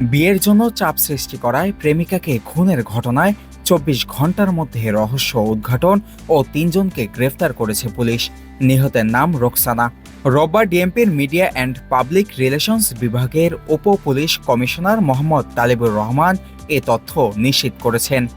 বিয়ের জন্য চাপ সৃষ্টি করায় প্রেমিকাকে খুনের ঘটনায় চব্বিশ ঘণ্টার মধ্যে রহস্য উদ্ঘাটন ও তিনজনকে গ্রেফতার করেছে পুলিশ। নিহতের নাম রোকসানা। রোববার ডিএমপির মিডিয়া অ্যান্ড পাবলিক রিলেশনস বিভাগের উপ পুলিশ কমিশনার মোহাম্মদ তালিবুর রহমান এ তথ্য নিশ্চিত করেছেন।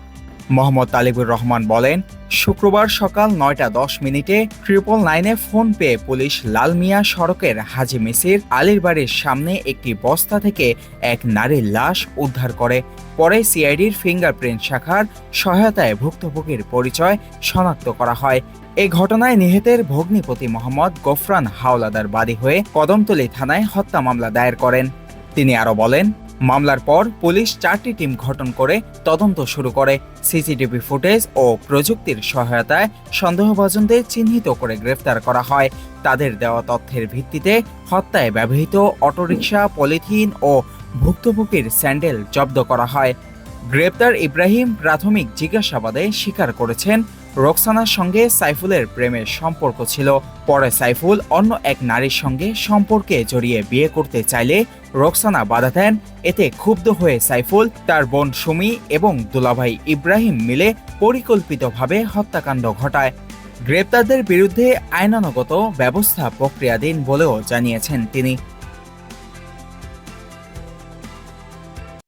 মোহাম্মদ তালিবুর রহমান বলেন, শুক্রবার সকাল নয়টা দশ মিনিটে ট্রিপল নাইনে ফোন পেয়ে পুলিশ লালমিয়া সড়কের হাজি মিসির আলীর বাড়ির সামনে একটি বস্তা থেকে এক নারীর লাশ উদ্ধার করে। পরে সিআইডির ফিঙ্গারপ্রিন্ট শাখার সহায়তায় ভুক্তভোগীর পরিচয় শনাক্ত করা হয়। এই ঘটনায় নিহতের ভগ্নিপতি মোহাম্মদ গোফরান হাওলাদার বাদী হয়ে কদমতলী থানায় হত্যা মামলা দায়ের করেন। তিনি আরও বলেন মামলার পর পুলিশ চারটি টিম গঠন করে তদন্ত শুরু করে। সিসিটিভি ফুটেজ ও প্রযুক্তির সহায়তায় সন্দেহভাজনদের চিহ্নিত করে গ্রেফতার করা হয়। তাদের দেওয়া তথ্যের ভিত্তিতে হত্যায় ব্যবহৃত অটোরিকশা, পলিথিন ও ভুক্তভোগীর স্যান্ডেল জব্দ করা হয়। গ্রেপ্তার ইব্রাহিম প্রাথমিক জিজ্ঞাসাবাদে স্বীকার করেছেন রোকসানার সঙ্গে সাইফুলের প্রেমের সম্পর্ক ছিল। পরে সাইফুল অন্য এক নারীর সঙ্গে সম্পর্কে জড়িয়ে বিয়ে করতে চাইলে রোকসানা বাধা দেন। এতে ক্ষুব্ধ হয়ে সাইফুল, তার বোন সুমি এবং দুলাভাই ইব্রাহিম মিলে পরিকল্পিতভাবে হত্যাকাণ্ড ঘটায়। গ্রেপ্তারদের বিরুদ্ধে আইনানুগত ব্যবস্থা প্রক্রিয়াধীন বলেও জানিয়েছেন তিনি।